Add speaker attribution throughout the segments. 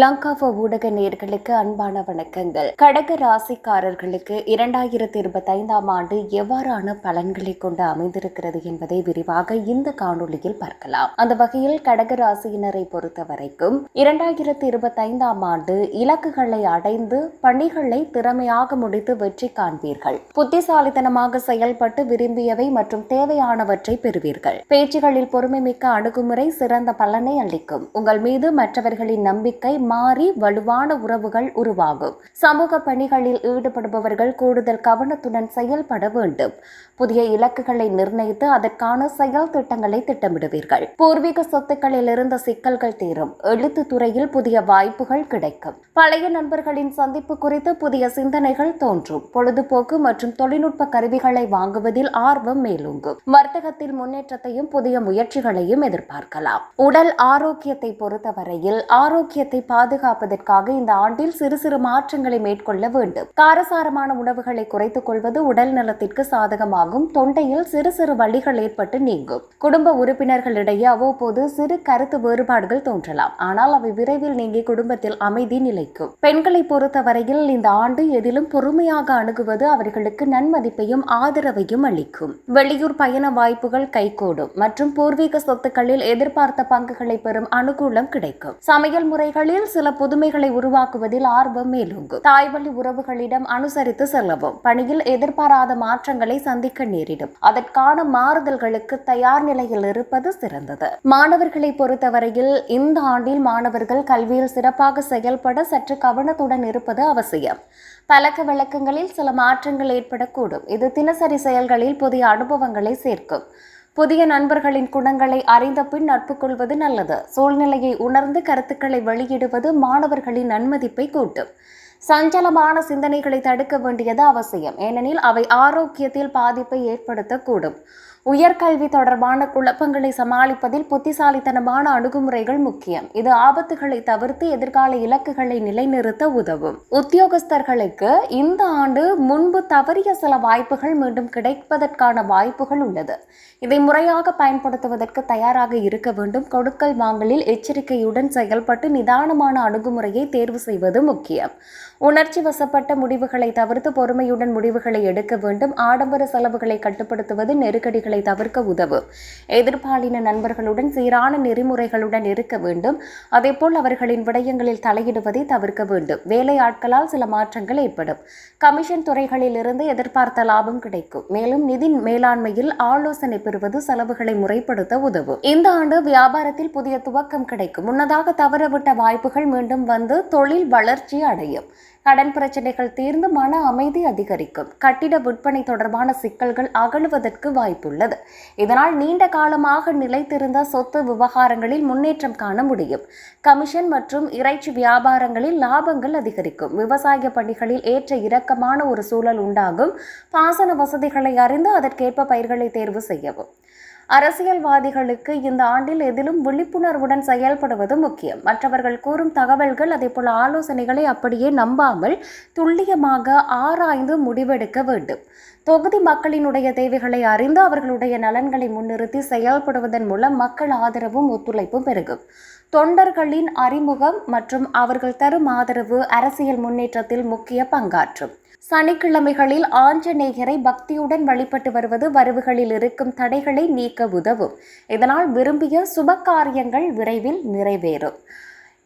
Speaker 1: லங்காவ ஊடக நேர்களுக்கு அன்பான வணக்கங்கள். கடக ராசிக்காரர்களுக்கு இரண்டாயிரத்தி இருபத்தி ஐந்தாம் ஆண்டு எவ்வாறான பலன்களை கொண்டு அமைந்திருக்கிறது என்பதை விரிவாக இந்த காணொளியில் பார்க்கலாம். அந்த வகையில் கடக ராசியினரை பொறுத்த வரைக்கும் இரண்டாயிரத்தி இருபத்தி ஐந்தாம் ஆண்டு இலக்குகளை அடைந்து பணிகளை திறமையாக முடித்து வெற்றி காண்பீர்கள். புத்திசாலித்தனமாக செயல்பட்டு விரும்பியவை மற்றும் தேவையானவற்றை பெறுவீர்கள். பேச்சுகளில் பொறுமைமிக்க அணுகுமுறை சிறந்த பலனை அளிக்கும். உங்கள் மீது மற்றவர்களின் நம்பிக்கை மாறி வலுவான உறவுகள் உருவாகும். சமூக பணிகளில் ஈடுபடுபவர்கள் கூடுதல் கவனத்துடன் செயல்பட வேண்டும். புதிய இலக்குகளை நிர்ணயித்து அதற்கான செயல் திட்டங்களை திட்டமிடுவீர்கள். பூர்வீக சொத்துக்களில் இருந்த சிக்கல்கள் தீரும். எழுத்து துறையில் புதிய வாய்ப்புகள் கிடைக்கும். பழைய நண்பர்களின் சந்திப்பு குறித்து புதிய சிந்தனைகள் தோன்றும். பொழுதுபோக்கு மற்றும் தொழில்நுட்ப கருவிகளை வாங்குவதில் ஆர்வம் மேலோங்கும். வர்த்தகத்தில் முன்னேற்றத்தையும் புதிய முயற்சிகளையும் எதிர்பார்க்கலாம். உடல் ஆரோக்கியத்தை பொறுத்தவரையில் ஆரோக்கியத்தை பாதுகாப்பதற்காக இந்த ஆண்டில் சிறு சிறு மாற்றங்களை மேற்கொள்ள வேண்டும். காரசாரமான உணவுகளை குறைத்துக் கொள்வது உடல் நலத்திற்கு சாதகமாகும். தொண்டையில் சிறு சிறு வழிகள் ஏற்பட்டு நீங்கும். குடும்ப உறுப்பினர்களிடையே அவ்வப்போது சிறு கருத்து வேறுபாடுகள் தோன்றலாம். ஆனால் அவை விரைவில் நீங்கி குடும்பத்தில் அமைதி நிலைக்கும். பெண்களை பொறுத்தவரையில் இந்த ஆண்டு எதிலும் பொறுமையாக அணுகுவது அவர்களுக்கு நன்மதிப்பையும் ஆதரவையும் அளிக்கும். வெளியூர் பயண வாய்ப்புகள் கைகூடும். மற்றும் பூர்வீக சொத்துக்களில் எதிர்பார்த்த பங்குகளை பெறும் அனுகூலம் கிடைக்கும். சமையல் முறைகளில் சில புதுமைகளை உருவாக்குவதில் ஆர்வம் மேலோங்கும். தாய்வழி உறவுகளிடம் அனுசரித்து செல்லவும் பணியில் எதிர்பாராத மாற்றங்களை சந்திக்க நேரிடும். அதற்கான மாறுதல்களுக்கு தயார் நிலையில் இருப்பது சிறந்தது. மாணவர்களை பொறுத்தவரையில் இந்த ஆண்டில் மாணவர்கள் கல்வியில் சிறப்பாக செயல்பட சற்று கவனத்துடன் இருப்பது அவசியம். பழக்க வழக்கங்களில் சில மாற்றங்கள் ஏற்படக்கூடும். இது தினசரி செயல்களில் புதிய அனுபவங்களை சேர்க்கும். புதிய நண்பர்களின் குணங்களை அறிந்த பின் நட்பு கொள்வது நல்லது. சூழ்நிலையை உணர்ந்து கருத்துக்களை வெளியிடுவது மாணவர்களின் நன்மதிப்பை கூட்டும். சஞ்சலமான சிந்தனைகளை தடுக்க வேண்டியது அவசியம். ஏனெனில் அவை ஆரோக்கியத்தில் பாதிப்பை ஏற்படுத்தக்கூடும். உயர்கல்வி தொடர்பான குழப்பங்களை சமாளிப்பதில் புத்திசாலித்தனமான அணுகுமுறைகள் முக்கியம். இது ஆபத்துகளை தவிர்த்து எதிர்கால இலக்குகளை நிலைநிறுத்த உதவும். உத்தியோகஸ்தர்களுக்கு இந்த ஆண்டு முன்பு தவறிய சில வாய்ப்புகள் மீண்டும் கிடைப்பதற்கான வாய்ப்புகள் உள்ளது. இதை முறையாக பயன்படுத்துவதற்கு தயாராக இருக்க வேண்டும். கொடுக்கல் வாங்கலில் எச்சரிக்கையுடன் செயல்பட்டு நிதானமான அணுகுமுறையை தேர்வு செய்வது முக்கியம். உணர்ச்சி வசப்பட்ட முடிவுகளை தவிர்த்து பொறுமையுடன் முடிவுகளை எடுக்க வேண்டும். ஆடம்பர செலவுகளை கட்டுப்படுத்துவது நெருக்கடிகளை தவிர்க்க உதவும் எதிர்பாலின நண்பர்களுடன் சீரான நெறிமுறைகளுடன் இருக்க வேண்டும். அதேபோல் அவர்களின் விடயங்களில் தலையிடுவதை தவிர்க்க வேண்டும். வேலை ஆட்களால் சில மாற்றங்கள் ஏற்படும். கமிஷன் துறைகளில் இருந்து எதிர்பார்த்த லாபம் கிடைக்கும். மேலும் நிதி மேலாண்மையில் ஆலோசனை பெறுவது செலவுகளை முறைப்படுத்த உதவும். இந்த ஆண்டு வியாபாரத்தில் புதிய துவக்கம் கிடைக்கும். முன்னதாக தவறவிட்ட வாய்ப்புகள் மீண்டும் வந்து தொழில் வளர்ச்சி அடையும். கடன் பிரச்சனைகள் தீர்ந்து மன அமைதி அதிகரிக்கும். கட்டிட விற்பனை தொடர்பான சிக்கல்கள் அகழுவதற்கு வாய்ப்புள்ளது. இதனால் நீண்ட காலமாக நிலைத்திருந்த சொத்து விவகாரங்களில் முன்னேற்றம் காண முடியும். கமிஷன் மற்றும் இறைச்சி வியாபாரங்களில் லாபங்கள் அதிகரிக்கும். விவசாய பணிகளில் ஏற்ற இறக்கமான ஒரு சூழல் உண்டாகும். பாசன வசதிகளை அறிந்து அதற்கேற்ப பயிர்களை தேர்வு செய்யவும். அரசியல்வாதிகளுக்கு இந்த ஆண்டில் எதிலும் விழிப்புணர்வுடன் செயல்படுவது முக்கியம். மற்றவர்கள் கூறும் தகவல்கள் அதேபோல ஆலோசனைகளை அப்படியே நம்பாமல் துல்லியமாக ஆராய்ந்து முடிவெடுக்க வேண்டும். தொகுதி மக்களினுடைய தேவைகளை அறிந்து அவர்களுடைய நலன்களை முன்னிறுத்தி செயல்படுவதன் மூலம் மக்கள் ஆதரவும் ஒத்துழைப்பும் பெருகும். தொண்டர்களின் அறிமுகம் மற்றும் அவர்கள் தரும் ஆதரவு அரசியல் முன்னேற்றத்தில் முக்கிய பங்காற்றும். சனிக்கிழமைகளில் ஆஞ்சநேயரை பக்தியுடன் வழிபட்டு வருவது வரவுகளில் இருக்கும் தடைகளை நீக்க உதவும். இதனால் விரும்பிய சுப காரியங்கள் விரைவில் நிறைவேறும்.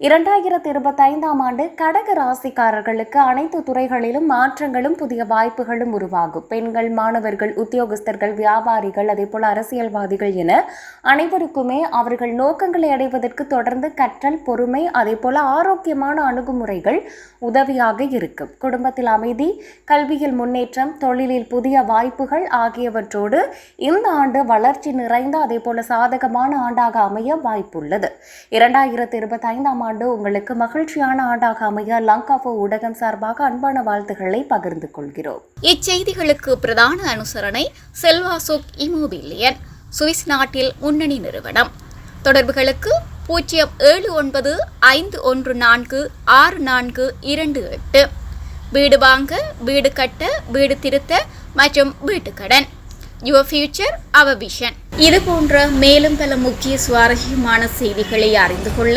Speaker 1: இரண்டாயிரத்தி இருபத்தி ஐந்தாம் ஆண்டு கடக ராசிக்காரர்களுக்கு அனைத்து துறைகளிலும் மாற்றங்களும் புதிய வாய்ப்புகளும் உருவாகும். பெண்கள் மாணவர்கள் உத்தியோகஸ்தர்கள் வியாபாரிகள் அதேபோல அரசியல்வாதிகள் என அனைவருக்குமே அவர்கள் நோக்கங்களை அடைவதற்கு தொடர்ந்து கற்றல் பொறுமை அதேபோல ஆரோக்கியமான அணுகுமுறைகள் உதவியாக இருக்கும். குடும்பத்தில் அமைதி கல்வியில் முன்னேற்றம் தொழிலில் புதிய வாய்ப்புகள் ஆகியவற்றோடு இந்த ஆண்டு வளர்ச்சி நிறைந்த அதேபோல சாதகமான ஆண்டாக அமைய வாய்ப்புள்ளது. இரண்டாயிரத்தி இருபத்தி ஐந்தாம் ஆண்டு உங்களுக்கு மகிழ்ச்சியான ஆண்டாக அமைய லங்காபோ ஊடகம் சார்பாக அன்பான வாழ்த்துக்களை பகிர்ந்து கொள்கிறோம்.
Speaker 2: இச்செய்திகளுக்கு பிரதான அனுசரணை செல்வாசுக் இமோபிலியன் சுவிஸ் நாட்டில் முன்னணி நிறுவனம். தொடர்புகளுக்கு பூஜ்ஜியம் ஏழு ஒன்பது ஐந்து ஒன்று நான்கு ஆறு நான்கு இரண்டு எட்டு. வீடு வாங்க வீடு கட்ட வீடு திருத்த மற்றும் வீட்டுக்கடன் யுவர் ஃபியூச்சர் அவர் விஷன் இது போன்ற மேலும் பல முக்கிய சுவாரஸ்யமான செய்திகளை அறிந்து கொள்ள